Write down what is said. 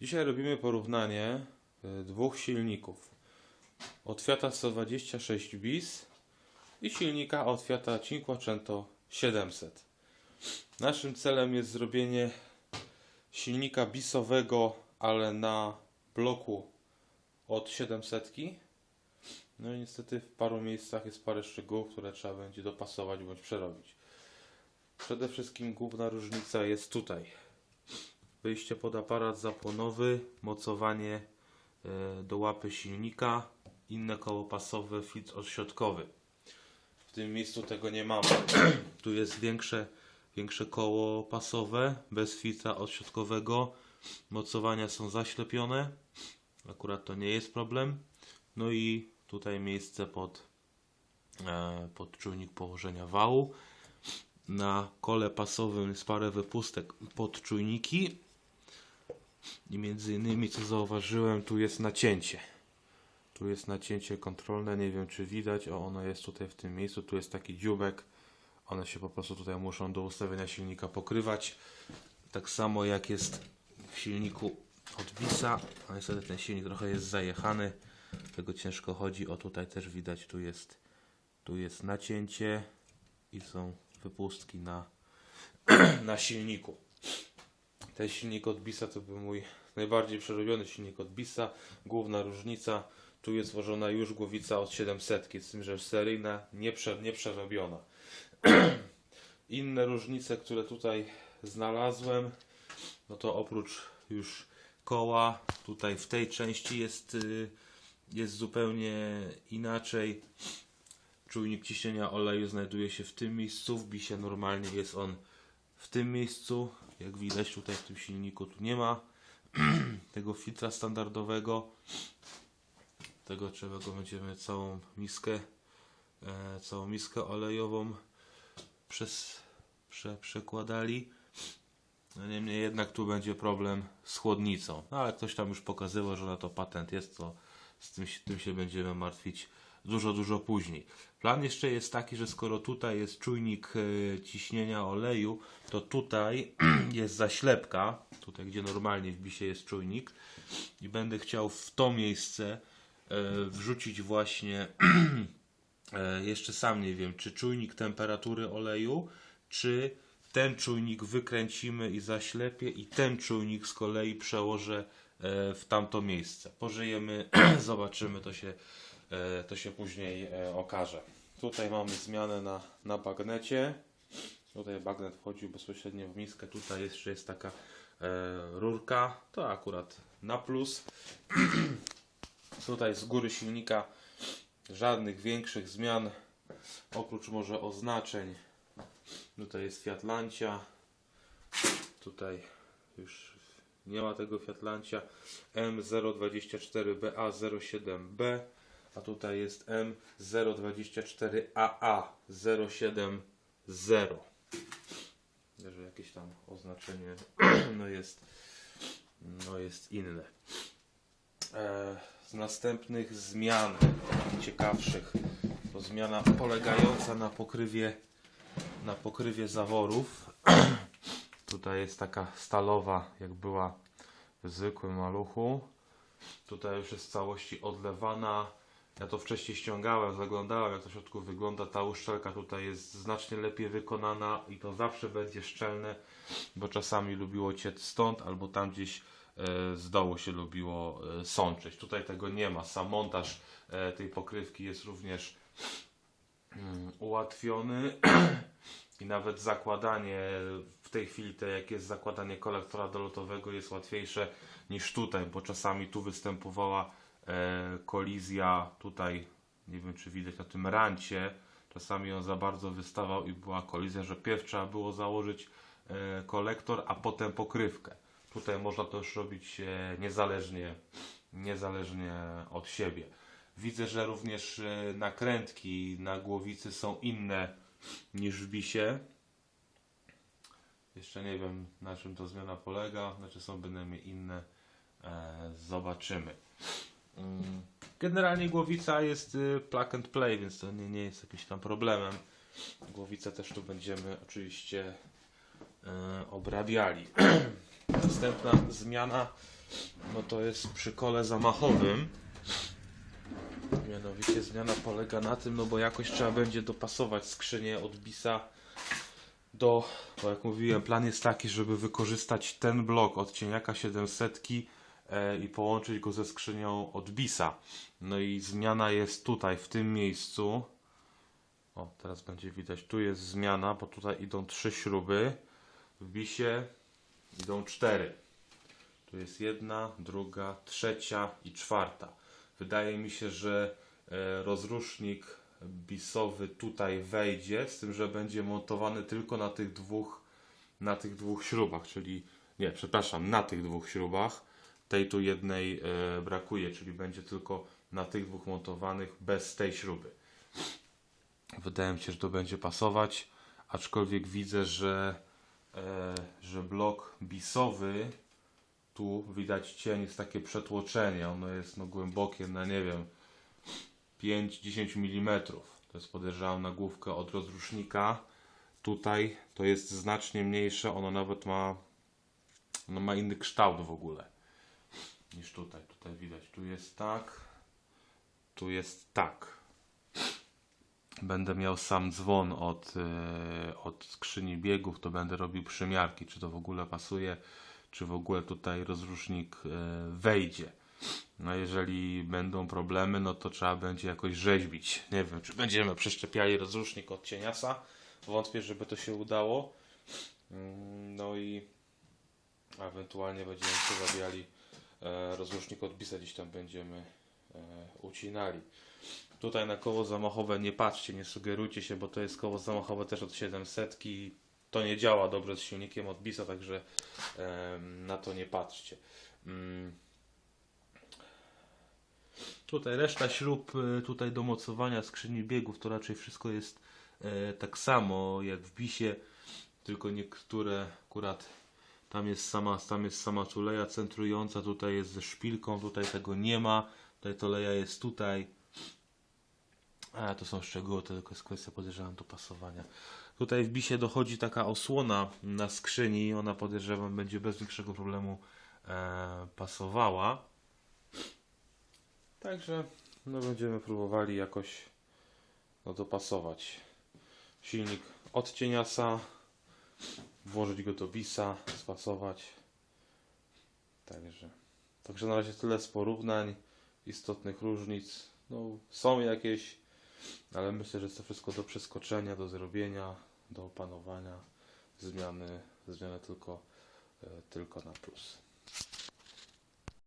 Dzisiaj robimy porównanie y, dwóch silników. Od Fiata 126 bis i silnika od Fiata Cinquecento 700. Naszym celem jest zrobienie silnika bisowego, ale na bloku od 700. No i niestety w paru miejscach jest parę szczegółów, które trzeba będzie dopasować bądź przerobić. Przede wszystkim główna różnica jest tutaj. Wyjście pod aparat zapłonowy, mocowanie e, do łapy silnika, inne koło pasowe, filtr odśrodkowy. W tym miejscu tego nie mamy. tu jest większe, większe koło pasowe, bez filtra odśrodkowego. Mocowania są zaślepione. Akurat to nie jest problem. No i tutaj miejsce pod, e, pod czujnik położenia wału. Na kole pasowym jest parę wypustek pod czujniki. I między innymi, co zauważyłem, tu jest nacięcie. Tu jest nacięcie kontrolne, nie wiem czy widać, o ono jest tutaj w tym miejscu, tu jest taki dziubek. One się po prostu tutaj muszą do ustawienia silnika pokrywać. Tak samo jak jest w silniku od Bisa. A niestety ten silnik trochę jest zajechany, tego ciężko chodzi. O tutaj też widać, tu jest, tu jest nacięcie i są wypustki na, na silniku. Ten silnik od Bisa to był mój najbardziej przerobiony silnik od Bisa. Główna różnica, tu jest włożona już głowica od 700, z tym, że seryjna, nieprze, nieprzerobiona. Inne różnice, które tutaj znalazłem, no to oprócz już koła, tutaj w tej części jest, y, jest zupełnie inaczej. Czujnik ciśnienia oleju znajduje się w tym miejscu, w bisie normalnie jest on w tym miejscu. Jak widać tutaj w tym silniku tu nie ma tego filtra standardowego. Tego trzeba go będziemy całą miskę, e, całą miskę olejową przez, prze, przekładali. No niemniej jednak tu będzie problem z chłodnicą. No ale ktoś tam już pokazywał, że na to patent jest, to z tym, tym się będziemy martwić dużo, dużo później. Plan jeszcze jest taki, że skoro tutaj jest czujnik e, ciśnienia oleju, to tutaj jest zaślepka, tutaj gdzie normalnie w bisie jest czujnik i będę chciał w to miejsce e, wrzucić właśnie e, jeszcze sam nie wiem, czy czujnik temperatury oleju, czy ten czujnik wykręcimy i zaślepię i ten czujnik z kolei przełożę w tamto miejsce. Pożyjemy, zobaczymy, to się, to się później e, okaże. Tutaj mamy zmianę na, na bagnecie. Tutaj bagnet wchodził bezpośrednio w miskę. Tutaj jeszcze jest taka e, rurka. To akurat na plus. Tutaj z góry silnika żadnych większych zmian. Oprócz może oznaczeń. Tutaj jest Fiat Lancia. Tutaj już nie ma tego Fiat Lancia. M024BA07B. A tutaj jest M024AA070. Że jakieś tam oznaczenie no jest, no jest inne. E, z następnych zmian ciekawszych to zmiana polegająca na pokrywie na pokrywie zaworów. Tutaj jest taka stalowa, jak była w zwykłym maluchu. Tutaj już jest w całości odlewana. Ja to wcześniej ściągałem, zaglądałem jak to w środku wygląda. Ta uszczelka tutaj jest znacznie lepiej wykonana i to zawsze będzie szczelne, bo czasami lubiło ciec stąd albo tam gdzieś e, z dołu się lubiło e, sączyć. Tutaj tego nie ma. Sam montaż e, tej pokrywki jest również mm, ułatwiony i nawet zakładanie w tej chwili, te jak jest zakładanie kolektora dolotowego jest łatwiejsze niż tutaj, bo czasami tu występowała kolizja tutaj, nie wiem czy widać na tym rancie, czasami on za bardzo wystawał i była kolizja, że pierw trzeba było założyć e, kolektor, a potem pokrywkę. Tutaj można to już robić e, niezależnie, niezależnie od siebie. Widzę, że również e, nakrętki na głowicy są inne niż w bisie. Jeszcze nie wiem na czym to zmiana polega, znaczy są bynajmniej inne. E, zobaczymy. Generalnie głowica jest y, plug and play, więc to nie, nie jest jakimś tam problemem. Głowicę też tu będziemy oczywiście e, obrabiali. następna zmiana no to jest przy kole zamachowym. Mianowicie zmiana polega na tym, no bo jakoś trzeba będzie dopasować skrzynię od Bisa do, bo jak mówiłem, plan jest taki, żeby wykorzystać ten blok od cieniaka 700 e, i połączyć go ze skrzynią od Bisa. No i zmiana jest tutaj, w tym miejscu. O, teraz będzie widać, tu jest zmiana, bo tutaj idą trzy śruby. W Bisie idą cztery. Tu jest jedna, druga, trzecia i czwarta. Wydaje mi się, że e, rozrusznik bisowy tutaj wejdzie, z tym, że będzie montowany tylko na tych dwóch, na tych dwóch śrubach, czyli nie, przepraszam, na tych dwóch śrubach. Tej tu jednej e, brakuje, czyli będzie tylko na tych dwóch montowanych bez tej śruby. Wydaje mi się, że to będzie pasować, aczkolwiek widzę, że, e, że blok bisowy tu widać cień, jest takie przetłoczenie. Ono jest no, głębokie na nie wiem 5-10 mm. To jest podejrzewam na główkę od rozrusznika. Tutaj to jest znacznie mniejsze. Ono nawet ma ono ma inny kształt w ogóle tutaj. Tutaj widać. Tu jest tak. Tu jest tak. Będę miał sam dzwon od, e, od skrzyni biegów, to będę robił przymiarki, czy to w ogóle pasuje, czy w ogóle tutaj rozrusznik e, wejdzie. No jeżeli będą problemy, no to trzeba będzie jakoś rzeźbić. Nie wiem, czy będziemy przeszczepiali rozrusznik od cieniasa. Wątpię, żeby to się udało. Mm, No i ewentualnie będziemy przerabiali e, rozrusznik od bisa, gdzieś tam będziemy e, ucinali. Tutaj na koło zamachowe nie patrzcie, nie sugerujcie się, bo to jest koło zamachowe też od 700. To nie działa dobrze z silnikiem od bisa, także na to nie patrzcie. Mm. Tutaj reszta śrub, y, tutaj do mocowania skrzyni biegów, to raczej wszystko jest e, tak samo jak w bisie, tylko niektóre akurat tam jest sama, tam jest sama tuleja centrująca, tutaj jest ze szpilką, tutaj tego nie ma, tutaj tuleja jest tutaj. A to są szczegóły, to tylko jest kwestia podejrzewam dopasowania. Tutaj w bisie dochodzi taka osłona na skrzyni, ona podejrzewam będzie bez większego problemu e, pasowała. Także no będziemy próbowali jakoś no, dopasować silnik od cieniasa, włożyć go do bisa, spasować. Także, także na razie tyle z porównań, istotnych różnic. No, są jakieś, ale myślę, że jest to wszystko do przeskoczenia, do zrobienia, do opanowania. Zmiany, zmiany tylko, e, tylko na plus.